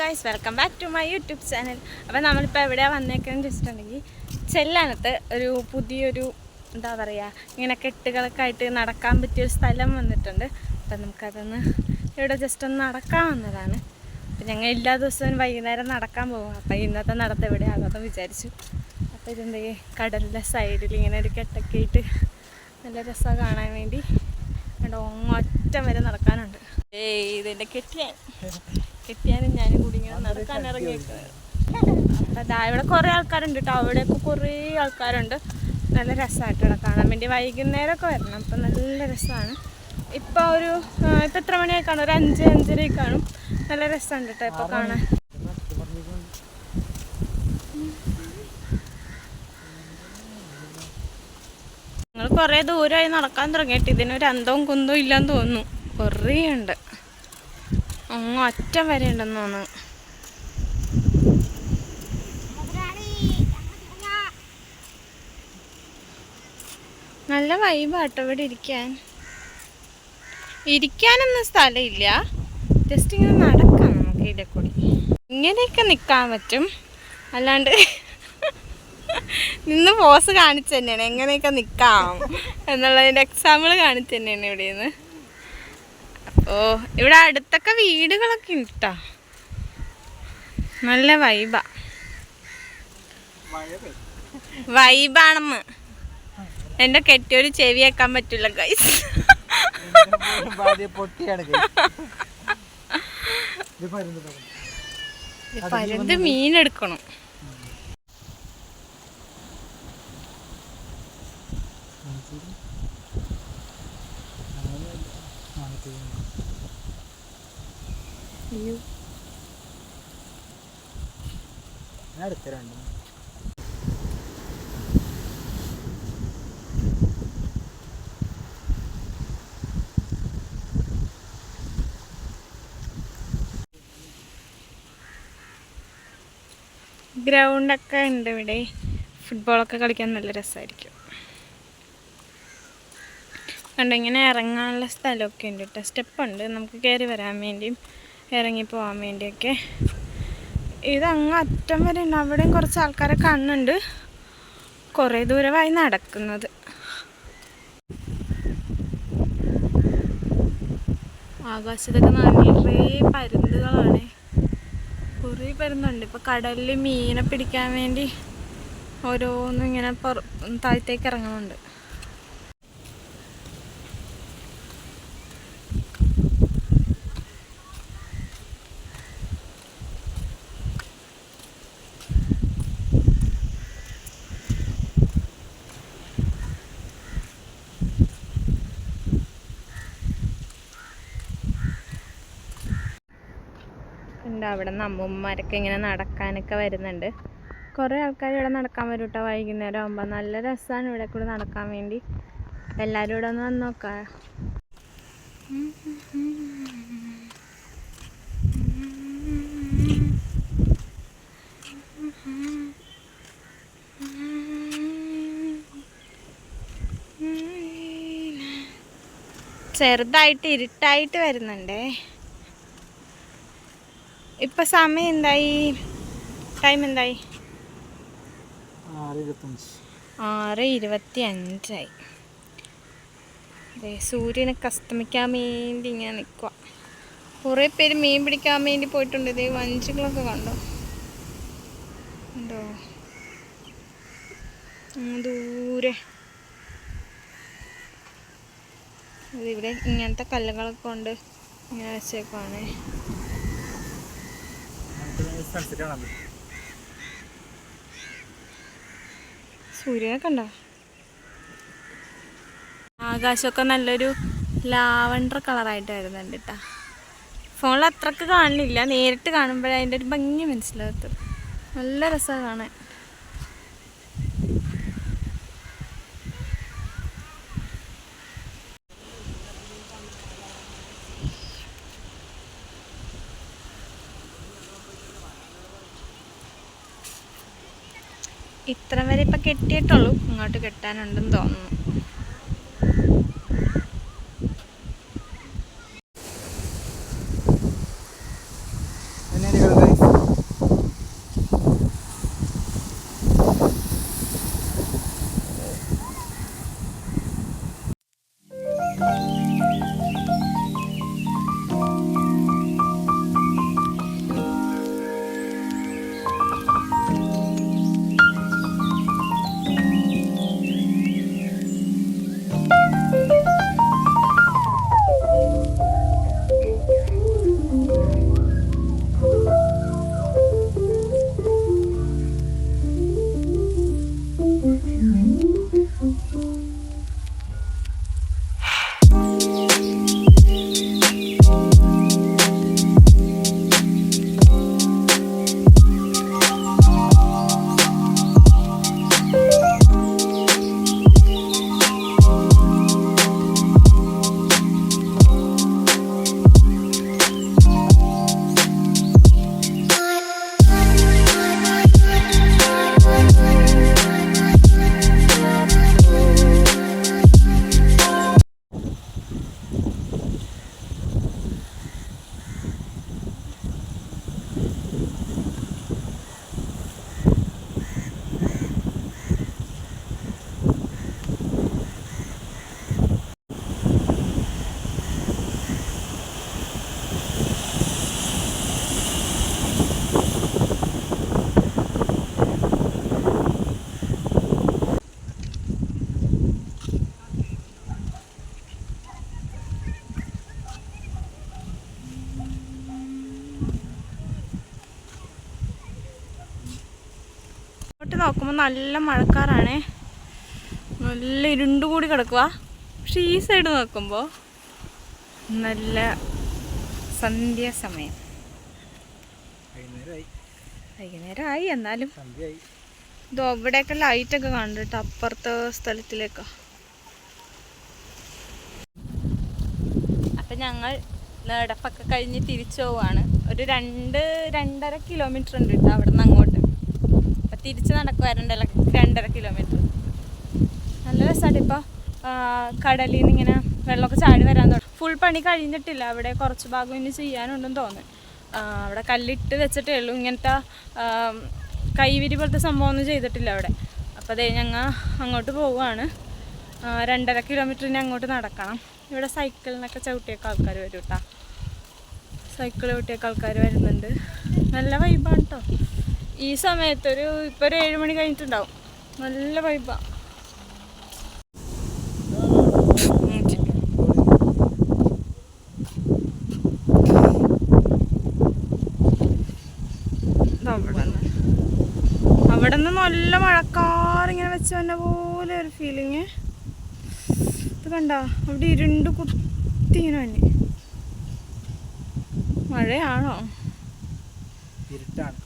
Guys welcome back to my YouTube channel അപ്പോൾ നമ്മളിപ്പോൾ എവിടെയാ വന്നേക്കുന്നത് വെച്ചിട്ടുണ്ടെങ്കിൽ ചെല്ലാനത്ത് ഒരു പുതിയൊരു എന്താ പറയുക ഇങ്ങനെ കെട്ടുകളൊക്കെ ആയിട്ട് നടക്കാൻ പറ്റിയൊരു സ്ഥലം വന്നിട്ടുണ്ട്. അപ്പം നമുക്കതൊന്ന് ഇവിടെ ജസ്റ്റ് ഒന്ന് നടക്കാൻ വന്നതാണ്. അപ്പം ഞങ്ങൾ എല്ലാ ദിവസവും വൈകുന്നേരം നടക്കാൻ പോകും അപ്പം ഇന്നത്തെ നടത്തം എവിടെയാകുമെന്ന് വിചാരിച്ചു. അപ്പോൾ ഇതെന്തേ കടലിന്റെ സൈഡിൽ ഇങ്ങനെ ഒരു കെട്ടൊക്കെ ആയിട്ട് നല്ല രസമാണ് കാണാൻ വേണ്ടി. ഒറ്റം വരെ നടക്കാനുണ്ട്. ഏയ് ഇതിന്റെ കെട്ടിയാൻ. കെട്ടിയാനും ഞാനും കൂടി നടക്കാൻ അപ്പം അതാ ഇവിടെ കുറേ ആൾക്കാരുണ്ട് കേട്ടോ അവിടെയൊക്കെ കുറേ ആൾക്കാരുണ്ട്. നല്ല രസമായിട്ട് ഇവിടെ കാണാൻ വേണ്ടി വൈകുന്നേരമൊക്കെ വരണം. അപ്പം നല്ല രസമാണ്. ഇപ്പോൾ ഒരു ഇപ്പൊ ഇപ്പം എത്ര മണിയായി കാണും? ഒരു അഞ്ച് അഞ്ചരയായി കാണും. നല്ല രസമുണ്ട് കേട്ടോ ഇപ്പോൾ കാണാൻ. നിങ്ങൾ കുറേ ദൂരമായി നടക്കാൻ തുടങ്ങിയിട്ട് ഇതിനൊരു അന്തവും കുന്തവും ഇല്ലെന്ന് തോന്നുന്നു. കുറേ ഉണ്ട് അങ്ങ് അറ്റം വരെ ഉണ്ടെന്ന് തോന്നുന്നു. നല്ല വൈബാട്ടോ ഇവിടെ ഇരിക്കാൻ. ഇരിക്കാനൊന്നും സ്ഥലമില്ല. ജസ്റ്റ് ഇങ്ങനെ നടക്കാം നമുക്ക് ഇതിൽ കൂടി. ഇങ്ങനെയൊക്കെ നിൽക്കാൻ പറ്റും. അല്ലാണ്ട് നിന്ന് പോസ് കാണിച്ചു തന്നെയാണ്. എങ്ങനെയൊക്കെ നിൽക്കാം എന്നുള്ളതിന്റെ എക്സാമ്പിൾ കാണിച്ചു തന്നെയാണ് ഇവിടെ നിന്ന്. അപ്പോൾ ഇവിടെ അടുത്തൊക്കെ വീടുകളൊക്കെ ഉണ്ട്. നല്ല വൈബാ. വൈബാണെന്ന്. എന്റെ കെട്ടിയൊരു ചെവി വെക്കാൻ പറ്റില്ല ഗൈസ് പരുന്ത് മീനെടുക്കണം. എടുത്തരണ്ട് ഗ്രൗണ്ടൊക്കെ ഉണ്ട് ഇവിടെ. ഫുട്ബോളൊക്കെ കളിക്കാൻ നല്ല രസമായിരിക്കും കണ്ടോ ഇങ്ങനെ ഇറങ്ങാനുള്ള സ്ഥലമൊക്കെ ഉണ്ട്. കേട്ടോ സ്റ്റെപ്പുണ്ട് നമുക്ക് കയറി വരാൻ വേണ്ടിയും ഇറങ്ങി പോകാൻ വേണ്ടിയൊക്കെ. ഇത് അങ്ങ് അറ്റം വരെ ഉണ്ട്. അവിടെയും കുറച്ച് ആൾക്കാരെ കണ്ണുണ്ട് കുറേ ദൂരമായി നടക്കുന്നത്. ആകാശത്തൊക്കെ നിറയെ പരുന്തുകളാണ്. കുറേ പരുന്നുണ്ട് ഇപ്പൊ കടലിൽ മീനെ പിടിക്കാൻ വേണ്ടി ഓരോന്നും ഇങ്ങനെ താഴത്തേക്ക് ഇറങ്ങുന്നുണ്ട്. ഉണ്ട് അവിടെ നിന്ന് അമ്മൂമ്മമാരൊക്കെ ഇങ്ങനെ നടക്കാനൊക്കെ വരുന്നുണ്ട്. കുറേ ആൾക്കാർ ഇവിടെ നടക്കാൻ വരും കേട്ടോ വൈകുന്നേരം ആകുമ്പോൾ നല്ല രസമാണ് ഇവിടെ കൂടെ നടക്കാൻ വേണ്ടി. എല്ലാവരും ഇവിടെ ഒന്ന് വന്ന് നോക്കാം. ചെറുതായിട്ട് ഇരുട്ടായിട്ട് വരുന്നുണ്ടേ. ഇപ്പൊ സമയം എന്തായി? ടൈം എന്തായി? ആറ് ഇരുപത്തി അഞ്ചായി അതെ സൂര്യനൊക്കെ അസ്തമിക്കാൻ വേണ്ടി ഇങ്ങനെ നിൽക്കുക കുറേ പേര് മീൻ പിടിക്കാൻ വേണ്ടി പോയിട്ടുണ്ട്. ഇതേ വഞ്ചികളൊക്കെ കണ്ടോ? ഉണ്ടോ അങ്ങ് ദൂരെ. ഇവിടെ ഇങ്ങനത്തെ കല്ലുകളൊക്കെ ഉണ്ട് ഇങ്ങനെ വെച്ചേക്കുവാണേ. സൂര്യനെ കണ്ട? ആകാശമൊക്കെ നല്ലൊരു ലാവണ്ടർ കളറായിട്ട് വരുന്നുണ്ട് കേട്ടോ ഫോണിൽ അത്രയ്ക്ക് കാണുന്നില്ല. നേരിട്ട് കാണുമ്പോഴേ അതിന്റെ ഒരു ഭംഗി മനസ്സിലാകത്തു. നല്ല രസമാണ്. കാണാൻ ഇത്ര വരെ ഇപ്പം കെട്ടിയിട്ടുള്ളൂ. ഇങ്ങോട്ട് കെട്ടാനുണ്ടെന്ന് തോന്നുന്നു. സൈഡിലായിട്ട് നോക്കുമ്പോൾ നല്ല മഴക്കാറാണേ. നല്ല ഇരുണ്ട് കൂടി കിടക്കുക പക്ഷെ ഈ സൈഡ് നോക്കുമ്പോൾ നല്ല സന്ധ്യാസമയം വൈകുന്നേരമായി എന്നാലും. ഇതോ അവിടെയൊക്കെ ലൈറ്റൊക്കെ കണ്ടിട്ട് അപ്പുറത്തെ സ്ഥലത്തിലേക്കാ. അപ്പം ഞങ്ങൾ നേടപ്പൊക്കെ കഴിഞ്ഞ് തിരിച്ചു പോവാണ്. ഒരു രണ്ട് രണ്ടര കിലോമീറ്റർ ഉണ്ട് കേട്ടോ അവിടെ നിന്ന് അങ്ങോട്ട്. തിരിച്ച് നടക്കുക രണ്ടര കിലോമീറ്റർ നല്ല രസമാണ് ഇപ്പോൾ കടലിൽ നിന്ന് ഇങ്ങനെ വെള്ളമൊക്കെ ചാടി വരാൻ തുടങ്ങി ഫുൾ പണി കഴിഞ്ഞിട്ടില്ല അവിടെ കുറച്ച് ഭാഗം ഇനി ചെയ്യാനുണ്ടെന്ന് തോന്നുന്നു. അവിടെ കല്ലിട്ട് വെച്ചിട്ടേ ഉള്ളൂ ഇങ്ങനത്തെ കൈവിരി പോലത്തെ സംഭവമൊന്നും ചെയ്തിട്ടില്ല അവിടെ. അപ്പോൾ അതേ ഞങ്ങൾ അങ്ങോട്ട് പോവുകയാണ് രണ്ടര കിലോമീറ്ററിന് അങ്ങോട്ട് നടക്കണം. ഇവിടെ സൈക്കിളിനൊക്കെ ചവിട്ടിയൊക്കെ ആൾക്കാർ വരും കേട്ടോ സൈക്കിൾ ചവിട്ടിയൊക്കെ ആൾക്കാർ വരുന്നുണ്ട്. നല്ല വൈബാണ് കേട്ടോ ഈ സമയത്തൊരു ഇപ്പോൾ ഒരു ഏഴ് മണി കഴിഞ്ഞിട്ടുണ്ടാവും. നല്ല വൈബാണ് അവിടെ നിന്ന് നല്ല മഴക്കാറിങ്ങനെ വെച്ച് വന്ന പോലെ ഒരു ഫീലിങ് ഇത് കണ്ട അവിടെ ഇരുണ്ട് കുത്തി ഇങ്ങനെ വന്നെ. മഴയാണോ? ഇരുട്ടാണ്.